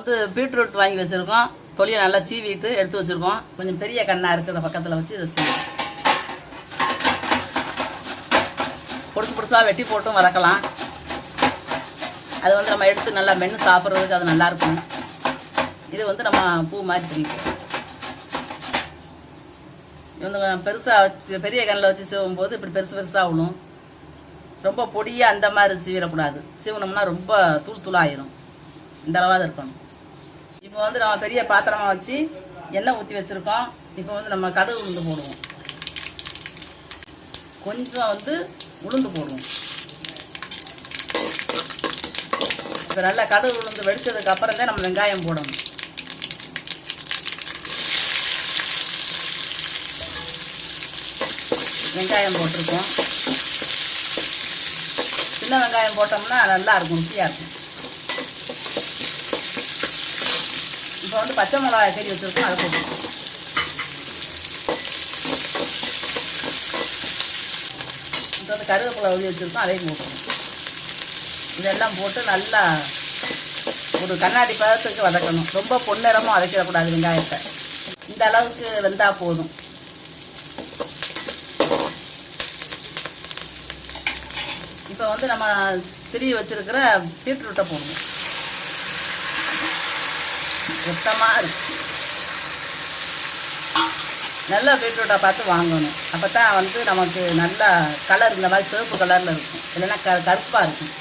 வந்து பீட்ரூட் வாங்கி வச்சுருக்கோம். தொலியை நல்லா சீவிட்டு எடுத்து வச்சுருக்கோம். கொஞ்சம் பெரிய கண்ணாக இருக்கிற பக்கத்தில் வச்சு இதை சீவி பொடுசு பொடுசாக வெட்டி போட்டும் வளர்க்கலாம் அது வந்து நம்ம எடுத்து நல்லா மென்று சாப்பிட்றதுக்கு அது நல்லாயிருக்கும் இது வந்து நம்ம பூ மாதிரி பிரிப்போம் இது பெருசாக வச்சு பெரிய கண்ணில் வச்சு சீவும் போது இப்படி பெருசு பெருசாக விழும் ரொம்ப பொடியாக அந்த மாதிரி சீவிடக்கூடாது. சீவினோம்னா ரொம்ப தூள் தூளாயிரும். இந்த அளவாக இருக்கணும். இப்போ வந்து நம்ம பெரிய பாத்திரமாக வச்சு எண்ணெய் ஊற்றி வச்சுருக்கோம். இப்போ வந்து நம்ம கடுகு உளுந்து போடுவோம். கொஞ்சம் வந்து உளுந்து போடுவோம். இப்போ நல்லா கடுகு உளுந்து வெடித்ததுக்கு அப்புறம் தான் நம்ம வெங்காயம் போடணும். வெங்காயம் போட்டிருக்கோம். சின்ன வெங்காயம் போட்டோம்னா நல்லா இருக்கும் ருசியாக இருக்கும். இப்போ வந்து பச்சை மிளகாய் செடி வச்சுருக்கோம் அதை போட்டுருக்கோம் இப்போ வந்து கருவேப்பிலை உளி வச்சுருக்கோம் அதையும் போட்டுருக்கோம் இதெல்லாம் போட்டு நல்லா ஒரு கண்ணாடி பதத்துக்கு வதக்கணும். ரொம்ப பொன்னிறமும் வதக்கிடக்கூடாது வெங்காயத்தை. இந்த அளவுக்கு வெந்தால் போதும். இப்போ வந்து நம்ம திரி வச்சிருக்கிற பீட்ரூட்டை போடணும். சுத்தமாக இருக்குது நல்லா பீட்ரூட்டை பார்த்து வாங்கணும். அப்போ தான் வந்து நமக்கு நல்லா கலர் இந்த மாதிரி சிவப்பு கலரில் இருக்கும். இல்லைன்னா க கருப்பாக இருக்கும்.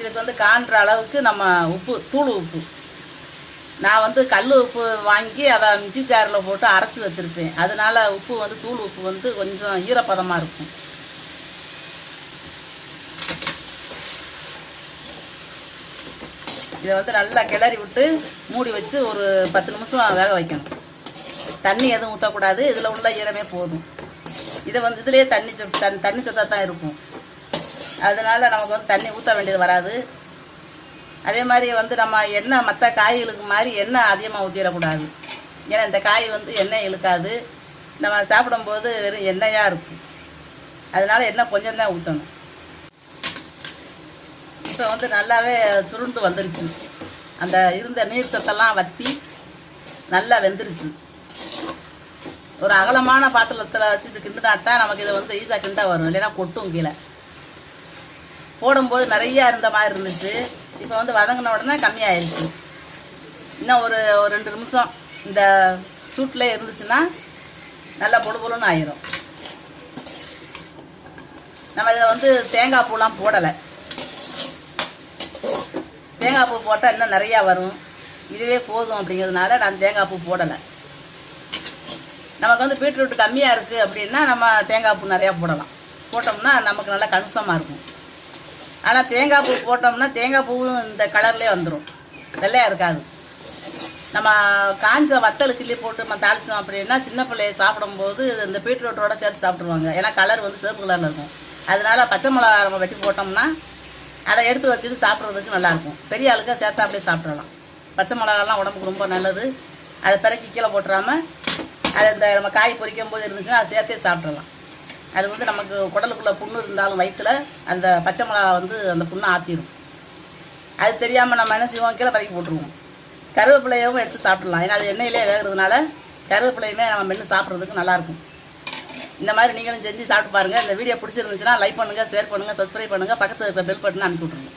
இதுக்கு வந்து காண்ற அளவுக்கு நம்ம உப்பு தூள் உப்பு. நான் வந்து கல் உப்பு வாங்கி அதை மிக்சி ஜாரில் போட்டு அரைச்சி வச்சுருப்பேன். அதனால் உப்பு வந்து தூள் உப்பு வந்து கொஞ்சம் ஈரப்பதமாக இருக்கும். இதை வந்து நல்லா கிளறி விட்டு மூடி வச்சு ஒரு பத்து நிமிஷம் வேக வைக்கணும். தண்ணி எதுவும் ஊற்றக்கூடாது இதில் உள்ள ஈரமே போதும். இதை வந்து இதுலேயே தண்ணி தண்ணி சத்தா சத்தாக தான் இருக்கும். அதனால நமக்கு வந்து தண்ணி ஊற்ற வேண்டியது வராது. அதே மாதிரி வந்து நம்ம எண்ணெய் மற்ற காய்களுக்கு மாதிரி எண்ணெய் அதிகமாக ஊற்றிடக்கூடாது ஏன்னா இந்த காய் வந்து எண்ணெய் இழுக்காது. நம்ம சாப்பிடும்போது வெறும் எண்ணெயாக இருக்கும். அதனால எண்ணெய் கொஞ்சம் தான் ஊற்றணும் இப்போ வந்து நல்லாவே சுருண்டு வந்துருச்சு. அந்த இருந்த நீர் சத்தெல்லாம் வற்றி நல்லா வெந்துருச்சு. ஒரு அகலமான பாத்திரத்தில் வச்சுட்டு கிண்டுனா தான் நமக்கு இதை வந்து ஈஸியாக கிண்ட வரும். இல்லைன்னா கொட்டும் கீழே. போடும்போது நிறையா இருந்த மாதிரி இருந்துச்சு. இப்போ வந்து வதங்கின உடனே கம்மியாயிருச்சு. இன்னும் ஒரு ஒரு ரெண்டு நிமிஷம் இந்த சூட்டில் இருந்துச்சுன்னா நல்லா பொடு ஆயிரும். நம்ம இதில் வந்து தேங்காய் பூலாம் போடலை. தேங்காய் பூ போட்டால் இன்னும் நிறையா வரும். இதுவே போதும் அப்படிங்கிறதுனால நான் தேங்காய் பூ போடலை. நமக்கு வந்து பீட்ரூட் கம்மியாக இருக்குது அப்படின்னா நம்ம தேங்காய் பூ நிறையா போடலாம். போட்டோம்னா நமக்கு நல்லா கணிசமாக இருக்கும். ஆனால் தேங்காய் பூ போட்டோம்னா தேங்காய் பூவும் இந்த கலர்லேயே வந்துடும் வெள்ளையாக இருக்காது. நம்ம காஞ்ச வத்தல் கிள்ளி போட்டு நம்ம தாளிச்சோம் அப்படின்னா சின்ன பிள்ளைய சாப்பிடும்போது இந்த பீட்ரூட்டோட சேர்த்து சாப்பிட்ருவாங்க ஏன்னா கலர் வந்து சிவப்பு கலரில் இருக்கும். அதனால பச்சை மிளகா நம்ம வெட்டி போட்டோம்னா அதை எடுத்து வச்சுட்டு சாப்பிட்றதுக்கு நல்லாயிருக்கும் பெரிய ஆளுக்கு சேர்த்தா அப்படியே சாப்பிட்றலாம் பச்சை மிளகாலாம் உடம்புக்கு ரொம்ப நல்லது. அதை பிறக்கி கீழே போட்டுறாமல் அதை இந்த நம்ம காய் பொரிக்கும் போது இருந்துச்சுன்னா அதை சேர்த்தே சாப்பிட்றலாம் அது வந்து நமக்கு குடலுக்குள்ளே புண்ணு இருந்தாலும் வயிற்றுல அந்த பச்சை மிளகா வந்து அந்த புண்ணை ஆற்றிடும் அது தெரியாமல் நம்ம என்ன செய்வோம்? கீழே பறக்கி போட்டுருவோம். கருவேப்பிலையும் எடுத்து சாப்பிட்றலாம் ஏன்னா அது எண்ணெயிலே வேகிறதுனால கருவேப்பிலையுமே நம்ம மென்று சாப்பிட்றதுக்கு நல்லாயிருக்கும். இந்த மாதிரி நீங்களும் செஞ்சு சாப்பிட்டு பாருங்கள் இந்த வீடியோ பிடிச்சிருந்துச்சுன்னா லைக் பண்ணுங்கள் ஷேர் பண்ணுங்கள் சப்ஸ்கிரைப் பண்ணுங்கள் பக்கத்தில் இருக்கிற பெல் பட்டனை அனுப்பி விட்ருங்க